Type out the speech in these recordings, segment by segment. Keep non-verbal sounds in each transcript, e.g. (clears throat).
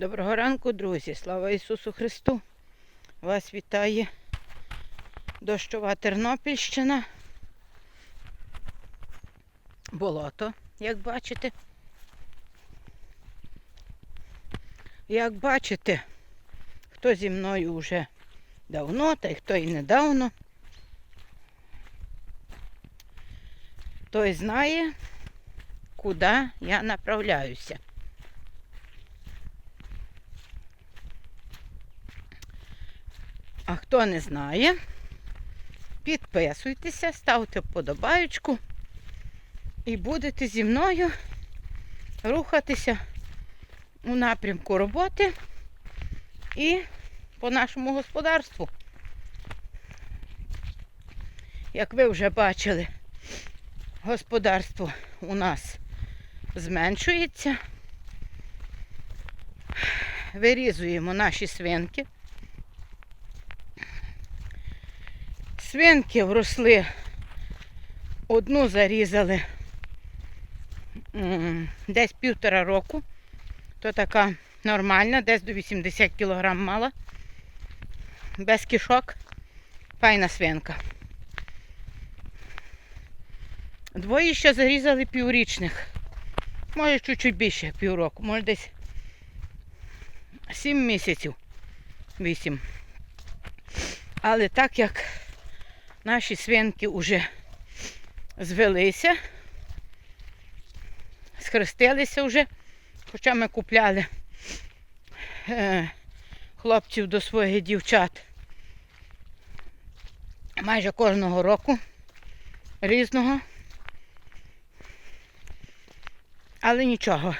Доброго ранку, друзі! Слава Ісусу Христу! Вас вітає дощова Тернопільщина. Болото, як бачите. Як бачите, хто зі мною вже давно, та й хто і недавно, той знає, куди я направляюся. Хто не знає, підписуйтеся, ставте вподобаючку і будете зі мною рухатися у напрямку роботи і по нашому господарству. Як ви вже бачили, господарство у нас зменшується. Вирізуємо наші свинки. Свинки вросли, одну зарізали десь півтора року. То така нормальна, десь до 80 кг мала. Без кишок. Файна свинка. Двоє ще зарізали піврічних. Може чуть-чуть більше півроку, може десь 7 місяців. 8. Але так як наші свинки вже звелися, схрестилися вже, хоча ми купляли е, хлопців до своїх дівчат майже кожного року різного. Але нічого.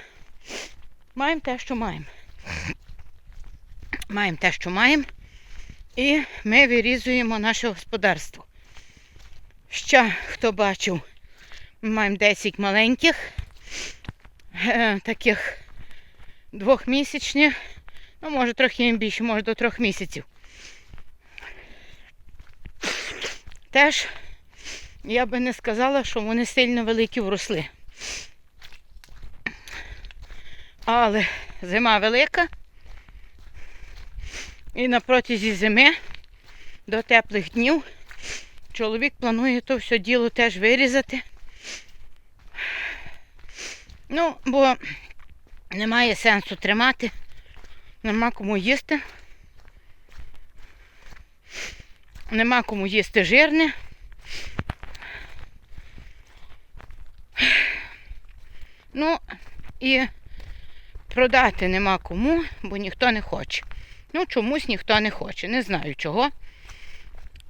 Маємо те, що маємо. Маємо те, що маємо. І ми вирізуємо наше господарство. Ще, хто бачив, ми маємо 10 маленьких, е, таких двохмісячних, ну, може трохи їм більше, може до трьох місяців. Теж я би не сказала, що вони сильно великі вросли. Але зима велика. І на протязі зими до теплих днів чоловік планує то все діло теж вирізати. Ну, бо немає сенсу тримати, нема кому їсти. Нема кому їсти жирне. Ну, і продати нема кому, бо ніхто не хоче. Ну, чомусь ніхто не хоче. Не знаю чого.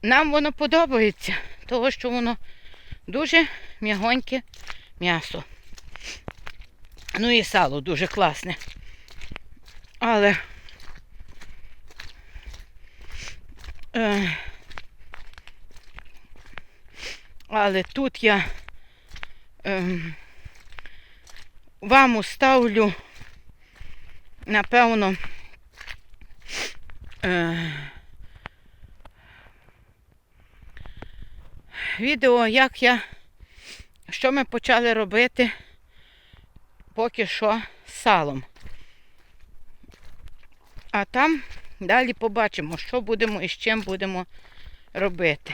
Нам воно подобається, того що воно дуже м'ягоньке м'ясо. Ну і сало дуже класне. Але е, але тут я е, вам уставлю, напевно, е, відео, як я, що ми почали робити поки що з салом. А там далі побачимо, що будемо і з чим будемо робити.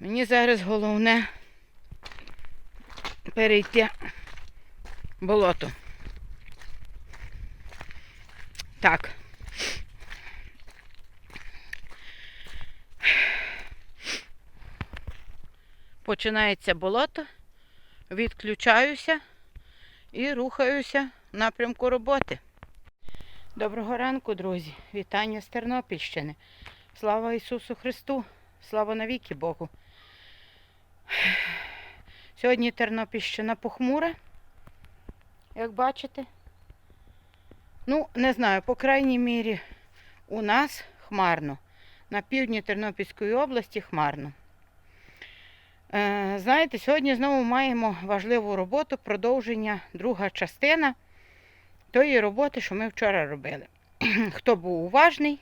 Мені зараз головне перейти болото. Так. Починається болото, відключаюся і рухаюся в напрямку роботи. Доброго ранку, друзі! Вітання з Тернопільщини. Слава Ісусу Христу! Слава навіки Богу! Сьогодні Тернопільщина похмура, як бачите. Ну, не знаю, по крайній мірі у нас хмарно. На півдні Тернопільської області хмарно. Е, знаєте, сьогодні знову маємо важливу роботу, продовження, друга частина тої роботи, що ми вчора робили. (clears throat) Хто був уважний,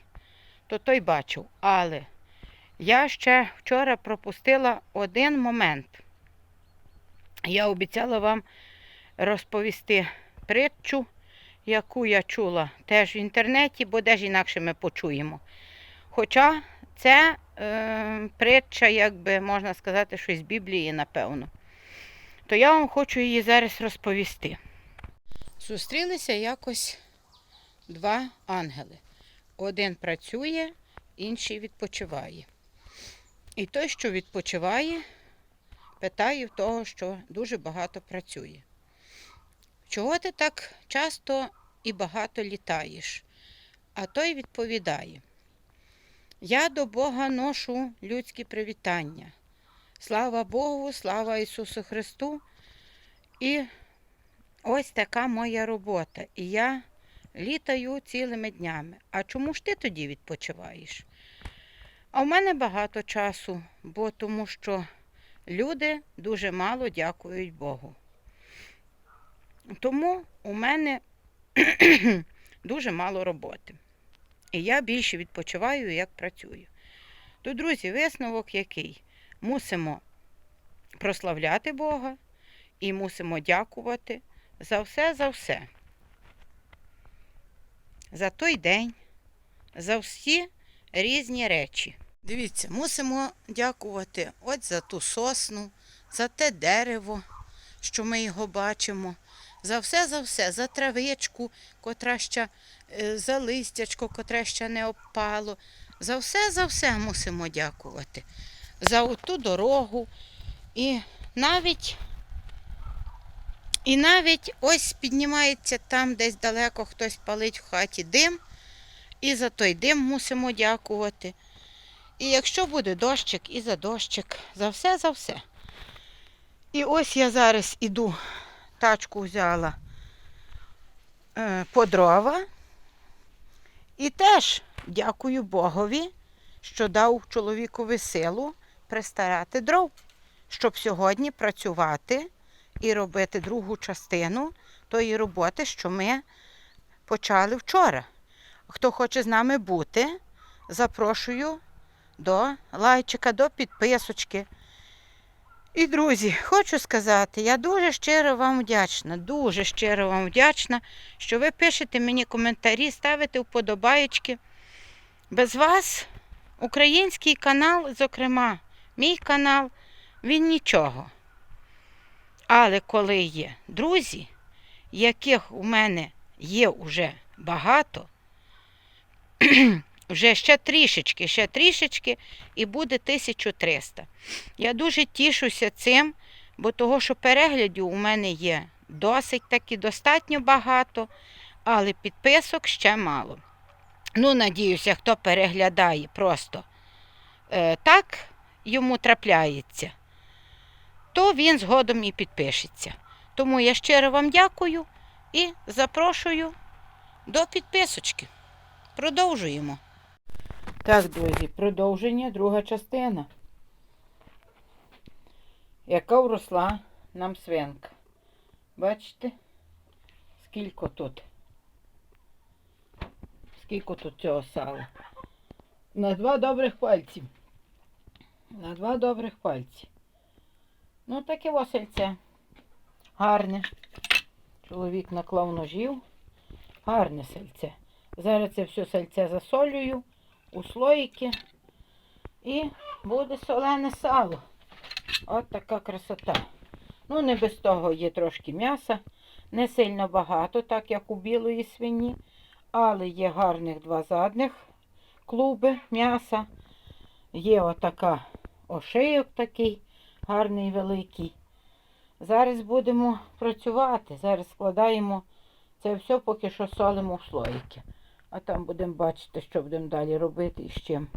то той бачив. Але я ще вчора пропустила один момент. Я обіцяла вам розповісти притчу яку я чула теж в інтернеті, бо де ж інакше ми почуємо. Хоча це е, притча, якби можна сказати, щось з Біблії, напевно. То я вам хочу її зараз розповісти. Зустрілися якось два ангели. Один працює, інший відпочиває. І той, що відпочиває, питає в того, що дуже багато працює. Чого ти так часто і багато літаєш? А той відповідає: Я до Бога ношу людські привітання. Слава Богу, слава Ісусу Христу. І ось така моя робота. І я літаю цілими днями. А чому ж ти тоді відпочиваєш? А в мене багато часу, бо тому що люди дуже мало дякують Богу. Тому у мене (clears throat) дуже мало роботи. І я більше відпочиваю, як працюю. То, друзі, висновок який? Мусимо прославляти Бога і мусимо дякувати за все, за все. За той день, за всі різні речі. Дивіться, мусимо дякувати от за ту сосну, за те дерево, що ми його бачимо, за все, за все, за травичку, котра ще, е, за листячко, котре ще не опало. За все, за все мусимо дякувати. За ту дорогу. І навіть, і навіть ось піднімається там десь далеко хтось палить в хаті дим, і за той дим мусимо дякувати. І якщо буде дощик, і за дощик, за все, за все. І ось я зараз іду, тачку взяла е, по дрова. І теж дякую Богові, що дав чоловікові силу пристарати дров, щоб сьогодні працювати і робити другу частину тої роботи, що ми почали вчора. Хто хоче з нами бути, запрошую до лайчика, до підписочки. І, друзі, хочу сказати, я дуже щиро вам вдячна, дуже щиро вам вдячна, що ви пишете мені коментарі, ставите вподобаєчки. Без вас український канал, зокрема, мій канал, він нічого. Але коли є друзі, яких у мене є уже багато, (clears throat) вже ще трішечки, ще трішечки, і буде 1300. Я дуже тішуся цим, бо того, що переглядів у мене є досить таки достатньо багато, але підписок ще мало. Ну, надіюся, хто переглядає просто е, так йому трапляється, то він згодом і підпишеться. Тому я щиро вам дякую і запрошую до підписочки. Продовжуємо. Так, друзі, продовження, друга частина. Яка вросла нам свинка. Бачите? Скільки тут? Скільки тут цього сала? На два добрих пальці. На два добрих пальці. Ну, таке осельце. Гарне. Чоловік наклав ножів. Гарне сельце. Зараз це все сальце засолюю у слоїки і буде солене сало. От така красота. Ну, не без того є трошки м'яса. Не сильно багато, так як у білої свині, але є гарних два задних клуби м'яса. Є отака ошийок такий гарний великий. Зараз будемо працювати. Зараз складаємо це все, поки що солимо в слоїки. А там будемо бачити, що будемо далі робити і з чим.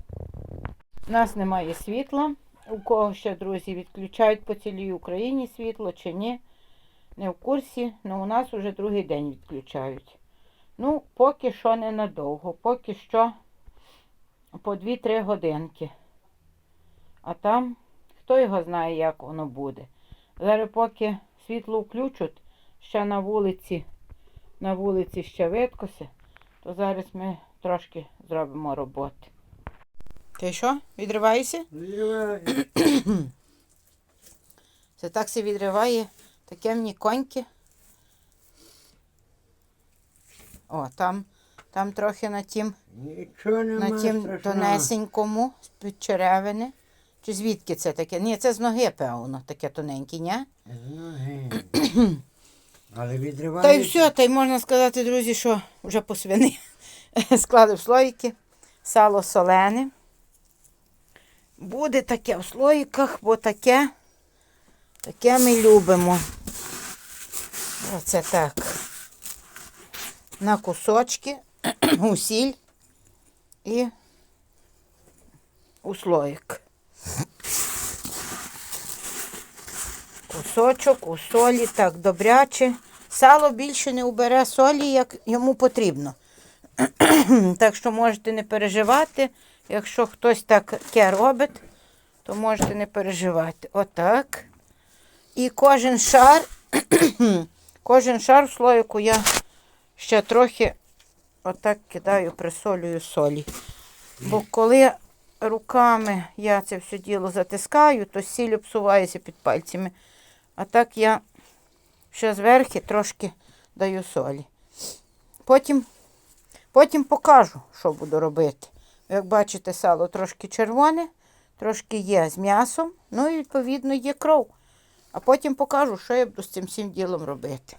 У нас немає світла. У кого ще, друзі, відключають по цілій Україні світло чи ні. Не в курсі, але у нас вже другий день відключають. Ну, поки що ненадовго, поки що по 2-3 годинки. А там, хто його знає, як воно буде. Зараз поки світло включать, ще на вулиці, на вулиці ще видкося, то зараз ми трошки зробимо роботи. Ти що, відриваєшся? Це так се відриває таке мені коньки. О, там, там трохи на тім, на тім тонесенькому з-під черевини. Чи звідки це таке? Ні, це з ноги, певно, таке тоненьке, ні? З ноги. (clears throat) Але відривається. Та й все, та й можна сказати, друзі, що вже по свини. (laughs) Склали в слоїки, сало солене. Буде таке в слоїках, бо таке, таке ми любимо. Оце так. На кусочки, (clears throat) у сіль і у слоїк. Кусочок у солі, так добряче. Сало більше не убере солі, як йому потрібно. (clears throat) так що можете не переживати. Якщо хтось таке робить, то можете не переживати. Отак. І кожен шар, (clears throat) кожен шар в слоїку я ще трохи отак кидаю, присолюю солі. Бо коли руками я це все діло затискаю, то сіль обсувається під пальцями. А так я ще зверху трошки даю солі. Потім, потім покажу, що буду робити. Як бачите, сало трошки червоне, трошки є з м'ясом, ну і відповідно є кров. А потім покажу, що я буду з цим всім ділом робити.